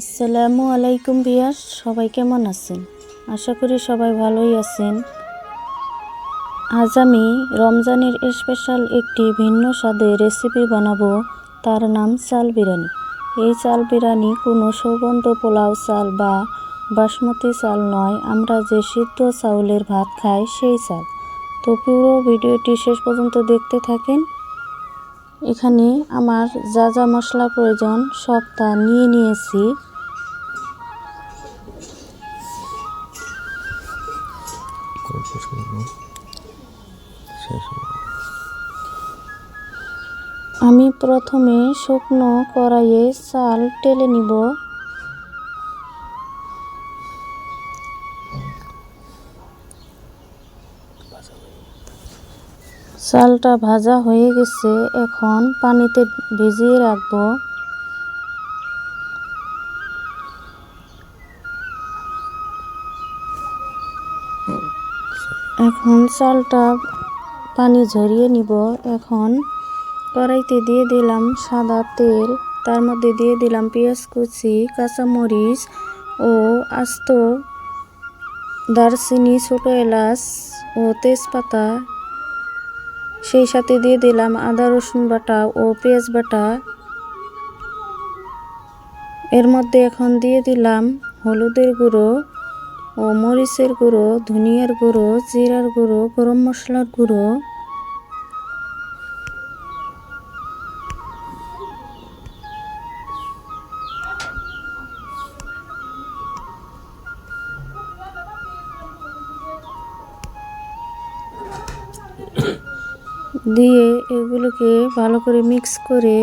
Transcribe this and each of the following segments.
আসসালামু আলাইকুম বিয়াস সবাই কেমন আছেন? আশা করি সবাই ভালোই আছেন। আজ আমি রমজানের স্পেশাল একটি ভিন্ন স্বাদের রেসিপি বানাবো, তার নাম চাল বিরিয়ানি। এই চাল বিরিয়ানি কোনো সুগন্ধ পোলাও চাল বা বাসমতি চাল নয়, আমরা যে সিদ্ধ চাউলের ভাত খাই সেই চাল। তো পুরো ভিডিওটি শেষ পর্যন্ত দেখতে থাকেন। এখানে আমার যা যা মশলা প্রয়োজন সব তা নিয়ে নিয়েছি। আমি প্রথমে শুকনো কড়াইয়ে চাল টেলে নিব। চালটা ভাজা হয়ে গেছে, এখন পানিতে ভিজিয়ে রাখব। এখন চালটা পানি ঝরিয়ে নিব। এখন কড়াইতে দিয়ে দিলাম সাদা তেল, তার মধ্যে দিয়ে দিলাম পেঁয়াজ কুচি, কাঁচামরিচ ও আস্ত দারচিনি, ছোটো এলাচ ও তেজপাতা। সেই সাথে দিয়ে দিলাম আদা রসুন বাটা ও পেঁয়াজ বাটা এর মধ্যে এখন দিয়ে দিলাম হলুদের গুঁড়ো ও মরিচের গুঁড়ো ধনিয়ার গুঁড়ো জিরার গুঁড়ো গরম মশলার গুঁড়ো দিয়ে এগুলোকে ভালো করে মিক্স করে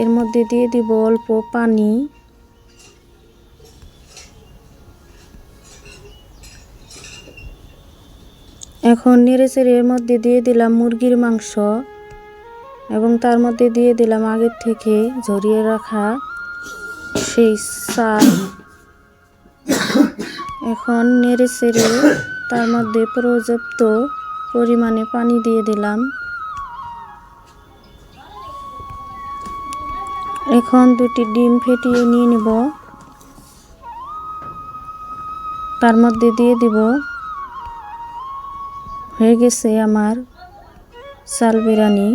এর মধ্যে দিয়ে দিব অল্প পানি। এখন নেড়েচেড়ে এর মধ্যে দিয়ে দিলাম মুরগির মাংস এবং তার মধ্যে দিয়ে দিলাম আগের থেকে ঝরিয়ে রাখা সেই সার এখন নেড়েচেড়ে তার মধ্যে পর্যাপ্ত পরিমাণে পানি দিয়ে দিলাম। এখন দুটি ডিম ফেটিয়ে নিয়ে নিব। তার মধ্যে দিয়ে দিব। হয়ে গেছে আমার চাল বিরিয়ানি।